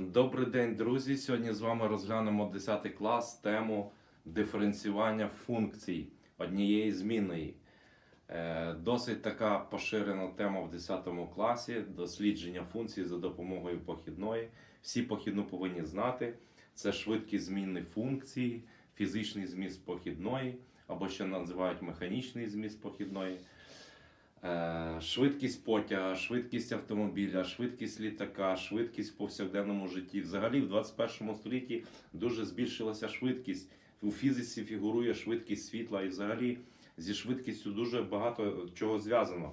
Добрий день, друзі. Сьогодні з вами розглянемо 10 клас тему диференціювання функцій однієї змінної. Е, Досить така поширена тема в 10 класі дослідження функцій за допомогою похідної. Всі похідну повинні знати. Це швидкість зміни функції, фізичний зміст похідної, або ще називають механічний зміст похідної. Е, Швидкість потяга, швидкість автомобіля, швидкість літака, швидкість в повсякденному житті. Взагалі, в 21 столітті дуже збільшилася швидкість. У фізиці фігурує швидкість світла, і взагалі зі швидкістю дуже багато чого зв'язано.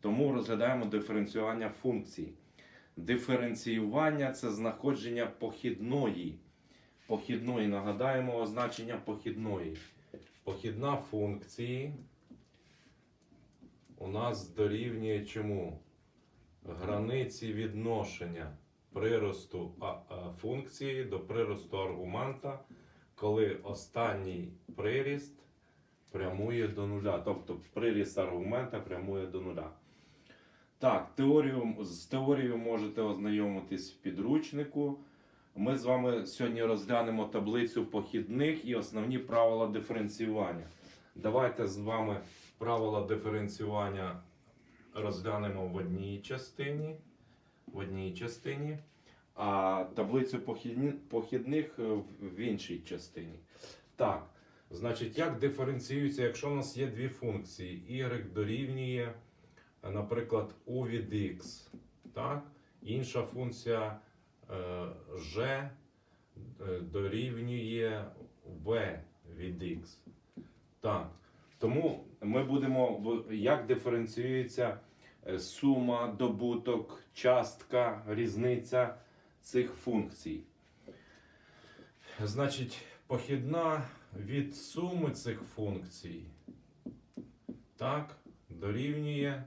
Тому розглядаємо диференціювання функцій. Диференціювання це знаходження похідної. Похідної, нагадаємо означення похідної. Похідна функції у нас дорівнює чому? Границі відношення приросту функції до приросту аргумента, коли останній приріст прямує до нуля. Тобто приріст аргумента прямує до нуля. Так, теорію, з теорією можете ознайомитись в підручнику. Ми з вами сьогодні розглянемо таблицю похідних і основні правила диференціювання. Давайте з вами правила диференціювання розглянемо в одній частині. В одній частині, а таблицю похідних е, в- іншій частині. Так, значить, як диференціюється, якщо у нас є дві функції, y дорівнює, е, наприклад, u від x, так? інша функція g е, дорівнює v від x. Так. Тому ми будемо як диференціюється е, сума, добуток, частка, різниця цих функцій. Значить, похідна від суми цих функцій так, дорівнює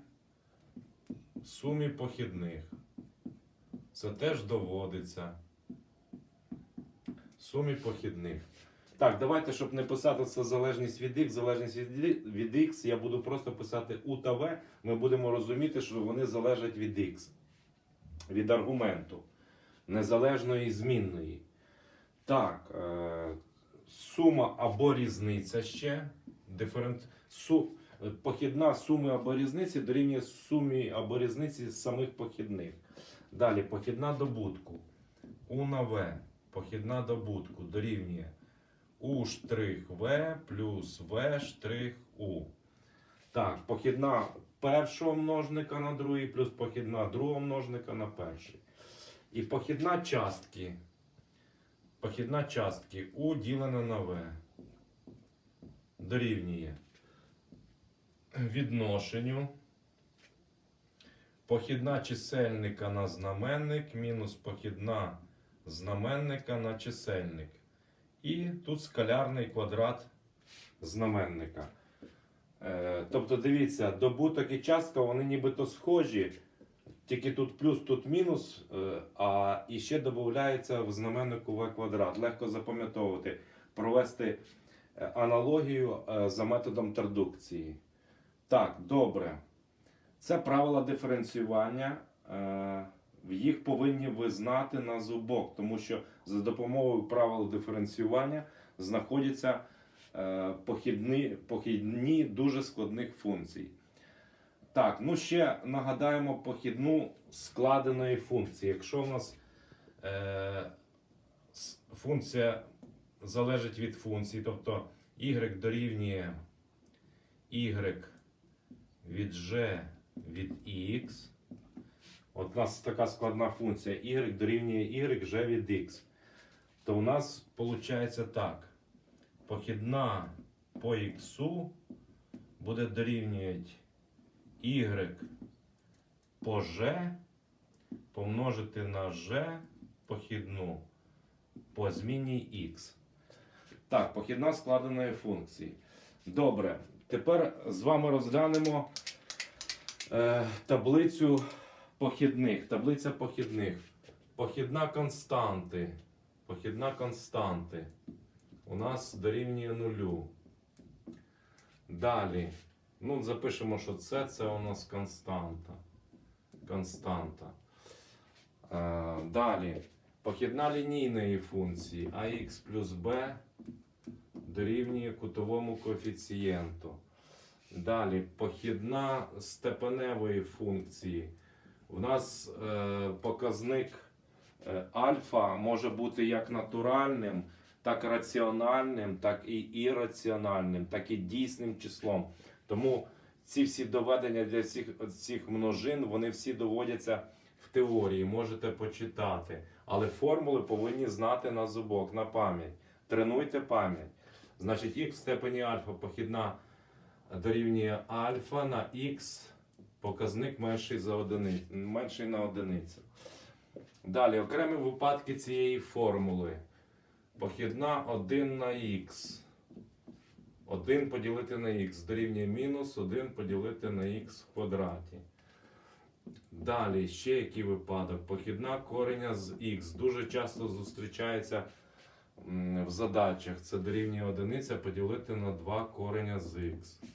сумі похідних. Це теж доводиться. Сумі похідних. Так, давайте, щоб не писати це залежність від x, залежність від, x, я буду просто писати u та v. Ми будемо розуміти, що вони залежать від x, від аргументу, незалежної змінної. Так, е, сума або різниця ще. Диферент... Су... Похідна суми або різниці дорівнює сумі або різниці самих похідних. Далі, похідна добутку. У на v. Похідна добутку дорівнює у штрих В плюс В штрих У. Так, похідна першого множника на другий, плюс похідна другого множника на перший. І похідна частки. Похідна частки У ділена на В. Дорівнює відношенню. Похідна чисельника на знаменник мінус похідна знаменника на чисельник. І тут скалярний квадрат знаменника. Е, тобто, дивіться, добуток і частка вони нібито схожі, тільки тут плюс, тут мінус, е, а і ще додається в знаменнику v квадрат. Легко запам'ятовувати, провести е, аналогію за методом традукції. Так, добре. Це правила диференціювання. Їх повинні ви знати на зубок, тому що за допомогою правил диференціювання знаходяться е, похідні, похідні дуже складних функцій. Так, ну ще нагадаємо похідну складеної функції. Якщо у нас е, функція залежить від функції, тобто y дорівнює y від g від x. От у нас така складна функція y дорівнює y g від x. То у нас виходить так. Похідна по x буде дорівнювати y по g помножити на g похідну по зміні x. Так, похідна складеної функції. Добре. Тепер з вами розглянемо е, таблицю похідних. Таблиця похідних. Похідна константи. Похідна константи. У нас дорівнює нулю. Далі. Ну, запишемо, що це, це у нас константа. Константа. Е, далі. Похідна лінійної функції ax плюс b дорівнює кутовому коефіцієнту. Далі похідна степеневої функції. У нас е, показник е, альфа може бути як натуральним, так раціональним, так і ірраціональним, так і дійсним числом. Тому ці всі доведення для всіх цих множин, вони всі доводяться в теорії, можете почитати. Але формули повинні знати на зубок, на пам'ять. Тренуйте пам'ять. Значить, х в степені альфа похідна дорівнює альфа на х показник менший, за одиницю, менший на одиницю. Далі, окремі випадки цієї формули. Похідна 1 на х. 1 поділити на х дорівнює мінус 1 поділити на х в квадраті. Далі, ще який випадок? Похідна кореня з х. Дуже часто зустрічається в задачах. Це дорівнює одиниця поділити на 2 кореня з х.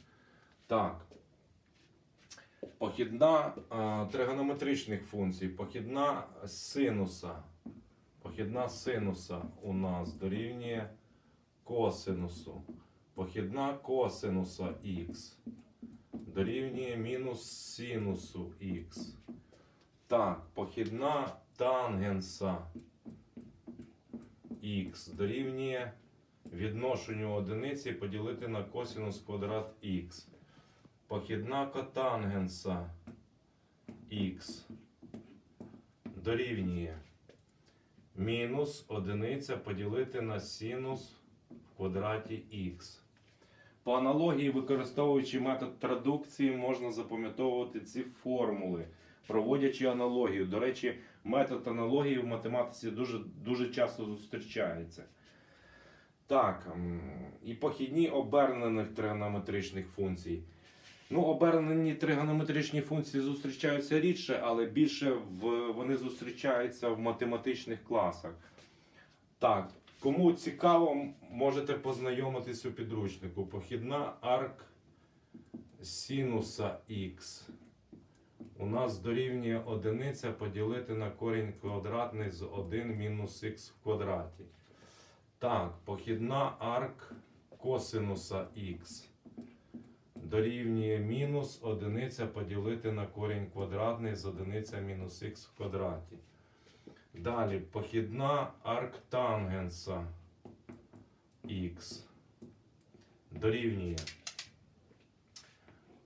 Так. Похідна тригонометричних функцій. Похідна синуса. Похідна синуса у нас дорівнює косинусу. Похідна косинуса х дорівнює мінус синусу х. Так, похідна тангенса х дорівнює відношенню одиниці поділити на косинус квадрат х. Похідна котангенса х дорівнює мінус одиниця поділити на синус в квадраті х. По аналогії, використовуючи метод традукції, можна запам'ятовувати ці формули, проводячи аналогію. До речі, метод аналогії в математиці дуже, дуже часто зустрічається. Так, і похідні обернених тригонометричних функцій. Ну, обернені тригонометричні функції зустрічаються рідше, але більше в, вони зустрічаються в математичних класах. Так, кому цікаво, можете познайомитись у підручнику. Похідна арк синуса х. У нас дорівнює одиниця поділити на корінь квадратний з 1 мінус х в квадраті. Так, похідна арк косинуса х дорівнює мінус одиниця поділити на корінь квадратний з одиниця мінус х в квадраті. Далі похідна арктангенса х дорівнює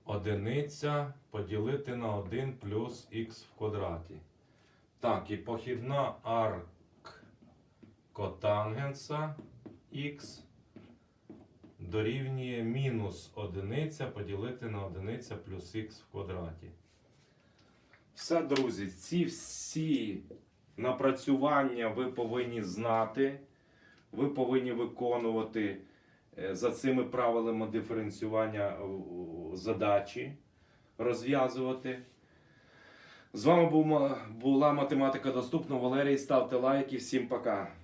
одиниця поділити на 1 плюс х в квадраті. Так, і похідна арк котангенса х дорівнює мінус одиниця поділити на одиниця плюс х в квадраті. Все, друзі, ці всі напрацювання ви повинні знати. Ви повинні виконувати е, за цими правилами диференціювання задачі, розв'язувати. З вами була математика доступна. Валерій, ставте лайки. Всім пока.